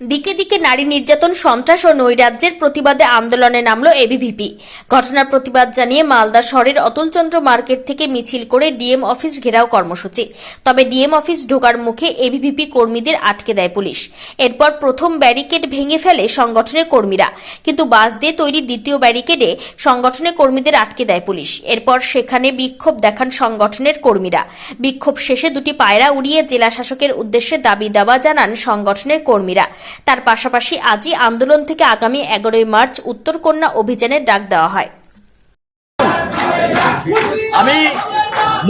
দিকে দিকে নারী নির্যাতন, সন্ত্রাস ও নৈরাজ্যের প্রতিবাদে আন্দোলনে নামল এবিভিপি ঘটনার প্রতিবাদ জানিয়ে মালদা শহরের অতুলচন্দ্র মার্কেট থেকে মিছিল করে ডিএম অফিস ঘেরাও কর্মসূচি। তবে ডিএম অফিস ঢোকার মুখে এবিভিপি কর্মীদের আটকে দেয় পুলিশ। এরপর প্রথম ব্যারিকেড ভেঙে ফেলে সংগঠনের কর্মীরা। কিন্তু বাস দিয়ে তৈরি দ্বিতীয় ব্যারিকেডে সংগঠনের কর্মীদের আটকে দেয় পুলিশ। এরপর সেখানে বিক্ষোভ দেখান সংগঠনের কর্মীরা। বিক্ষোভ শেষে দুটি পায়রা উড়িয়ে জেলা শাসকের উদ্দেশ্যে দাবি দাবা জানান সংগঠনের কর্মীরা। তার পাশাপাশি আজই আন্দোলন থেকে আগামী এগারোই মার্চ উত্তরকন্যা অভিযানের ডাক দেওয়া হয়। আমি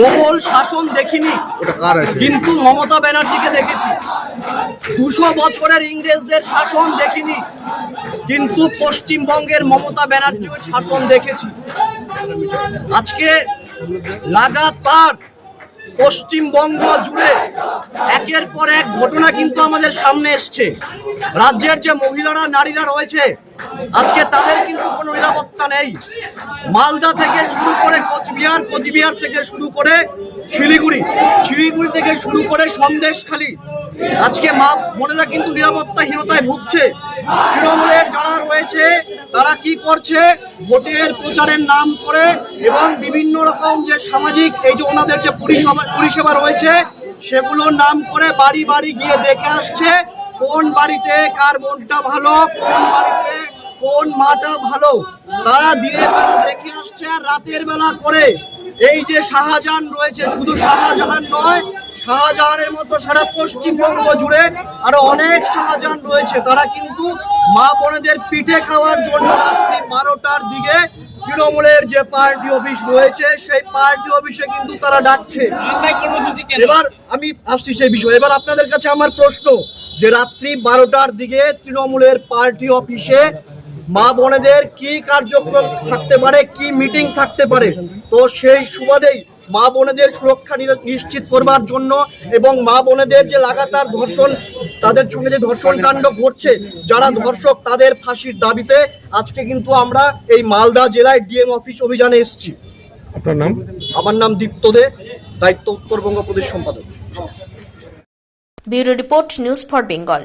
মোগল শাসন দেখিনি, কিন্তু মমতা ব্যানার্জিকে দেখেছি। দুশো বছরের ইংরেজদের শাসন দেখিনি, কিন্তু পশ্চিমবঙ্গের মমতা ব্যানার্জির শাসন দেখেছি। আজকে লাগাতার পশ্চিমবঙ্গ জুড়ে একের পর এক ঘটনা কিন্তু আমাদের সামনে এসছে। রাজ্যের যে মহিলারা, নারীরা রয়েছে, আজকে তাদের কিন্তু কোনো নিরাপত্তা নেই। মালদা থেকে শুরু করে কোচবিহার কোচবিহার থেকে শুরু করে শিলিগুড়ি। শিলিগুড়ি থেকে শুরু করে সন্দেশখালী আজকে মা বোনেরা কিন্তু নিরাপত্তাহীনতায় ভুগছে। তৃণমূলের যারা রয়েছে, তারা কি করছে? ভোটের প্রচারের নাম করে এবং বিভিন্ন রকম যে সামাজিক, এই যে ওনাদের যে পরিষেবা পরিষেবা রয়েছে, সেগুলোর নাম করে বাড়ি বাড়ি গিয়ে দেখে আসছে, কোন বাড়িতে কার বোনটা ভালো, কোন বাড়িতে কোন মাটা ভালো। তারা দিনের বেলা দেখে আসছে, রাতের বেলা করে এই যে শাহজাহান রয়েছে শুধু শাহজাহান নয় শাহজাহানের মতো সারা পশ্চিমবঙ্গ জুড়ে আরও অনেক শাহজাহান রয়েছে। তারা কিন্তু মা বোনেদের পিঠে খাওয়ার জন্য রাত্রি বারোটার দিকে তৃণমূলের যে পার্টি অফিস রয়েছে সেই পার্টি অফিসে কিন্তু তারা ডাকছে। এবার আমি আসছি সেই বিষয়। এবার আপনাদের কাছে আমার প্রশ্ন যে রাত্রি বারোটার দিকে তৃণমূলের পার্টি অফিসে মা বোনেদের কি কার্যক্রম থাকতে পারে কি মিটিং থাকতে পারে? তো সেই সুবাদেই মা বোনেদের সুরক্ষা নিশ্চিত করবার জন্য এবং মা বোনেদের যে লাগাতার ধর্ষণ তাদের সঙ্গে যে ধর্ষণ কাণ্ড ঘটছে যারা ধর্ষক তাদের ফাঁসির দাবিতে আজকে কিন্তু আমরা এই মালদা জেলায় ডিএম অফিস অভিযানে এসেছি। আপনার নাম? আমার নাম দীপ্ত দে দায়িত্ব উত্তরবঙ্গ প্রদেশ সম্পাদক। Bureau report news for Bengal.